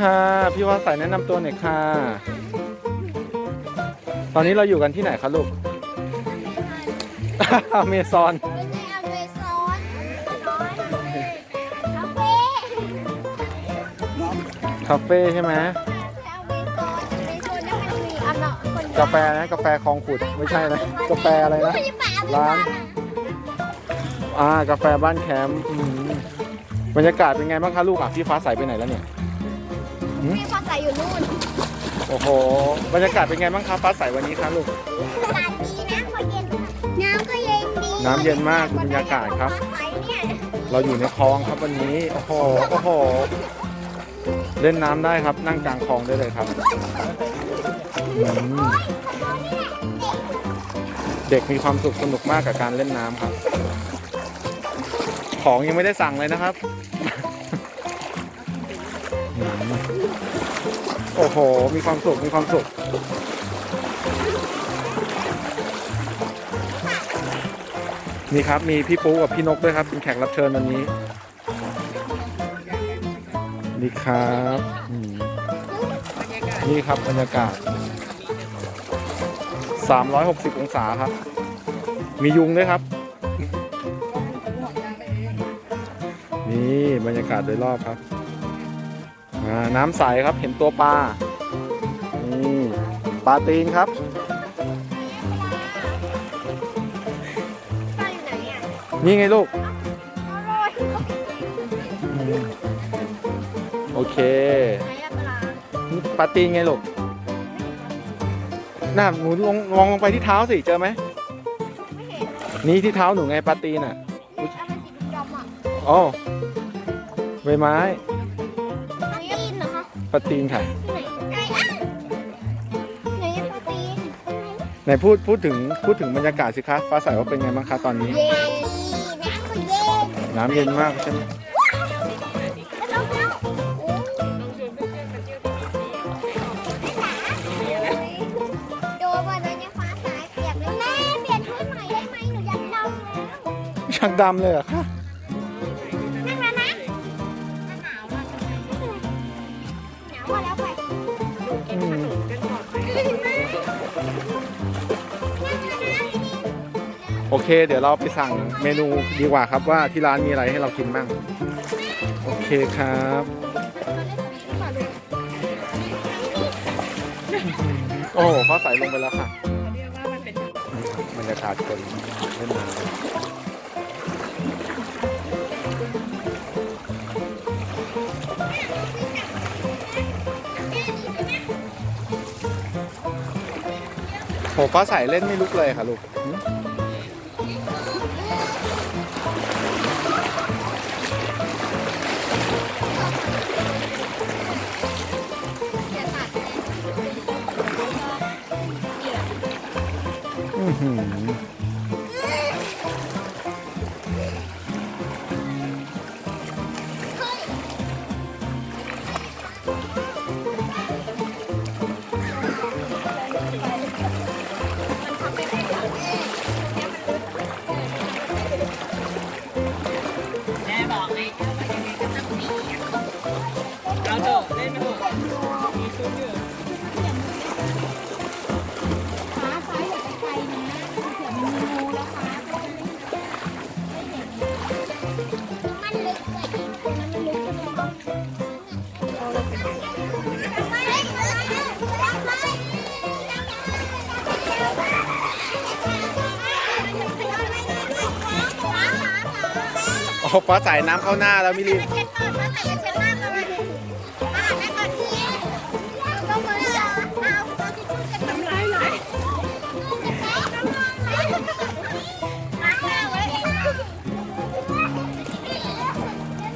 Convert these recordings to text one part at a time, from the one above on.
ค่ะ พี่ว่าใส่แนะนำตัวหน่อยค่ะ ตอนนี้เราอยู่กันที่ไหนคะลูก อเมซอน ไม่ใช่อเมซอนน้อยคาเฟ่คาเฟ่ใช่ไหมอเมซอนอเมซอนนั่นมันมีอันเนาะคนกาแฟนะ กาแฟคลองขุด ไม่ใช่นะ กาแฟอะไรนะไม่ใช่ปลาอเมซร้าอนนอ่ากาแฟบ้านแคมป์อืมบรรยากาศเป็นไงบ้างคะลูกอะพี่ฟ้าใสไปไหนแล้วเนี่ย มีปลาใส่อยู่นู่นโอ้โห บรรยากาศเป็นไงบ้างคะฟ้าใสวันนี้คะลูกตลาดดีนะพอเย็นน้ำก็เย็นดีน้ำเย็นมากดูบรรยากาศครับปลาใสเนี่ยเราอยู่ในคลองครับวันนี้ โอ้โห โอ้โห เล่นน้ำได้ครับ นั่งกลางคลองได้เลยครับอืมเด็กมีความสุขสนุกมากกับการเล่นน้ำครับ ของยังไม่ได้สั่งเลยนะครับอืม โอ้โห มีความสุข มีความสุข นี่ครับ มีพี่ปูกับพี่นกด้วยครับ เป็นแขกรับเชิญวันนี้ นี่ครับอืมนี่ครับบรรยากาศ 360 องศาครับ มียุงด้วยครับ นี่บรรยากาศโดยรอบครับ น้ำใสครับเห็นตัวปลานี่ปลาตีนครับปลาอยู่ไหนอะนี่ไงลูกอร่อยอืมโอเคไหนอะปลาปลาตีนไงลูก น่าหนูลงมองลงไปที่เท้าสิ เจอไหมไม่เห็นนี่ที่เท้าหนูไงปลาตีนอะอุ๊ยอะไรสีดำๆอะอ๋อใบไม้าตีนค่ะไหนไหนอะ ไหนอะปลาตีนไหนพูดพูดถึงพูดถึงบรรยากาศสิคะฟ้าใสว่าเป็นไงบ้างคะตอนนี้ เย็นน้ำก็เย็นน้ำเย็นมากใช่ไหมแล้วแล้วโดนวันนั้นยังฟ้าสายเปียกเลยแม่เปลี่ยนชุดใหม่ได้ไหมหนูอยากดำแล้วช่างดำเลยเหรอคะ โอเค เดี๋ยวเราไปสั่งเมนูดีกว่าครับว่าที่ร้านมีอะไรให้เรากินบ้าง โอเคครับ โอ้โหฟ้าใส่ลงไปแล้วค่ะบรรยากาศคนเล่นน้ำ โหฟ้าใสเล่นไม่ลุกเลยค่ะลูกหึอื้ ฟ้าใสน้ำเข้าหน้าแล้วมิลินเช็ดก่อนมาใส่เช็ดหน้าก่อนมาแม่ก่อนทีต้องมือเอาเอาที่พูดกันทำไรหน่อยม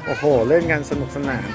โอ้โห เล่นกันสนุกสนาน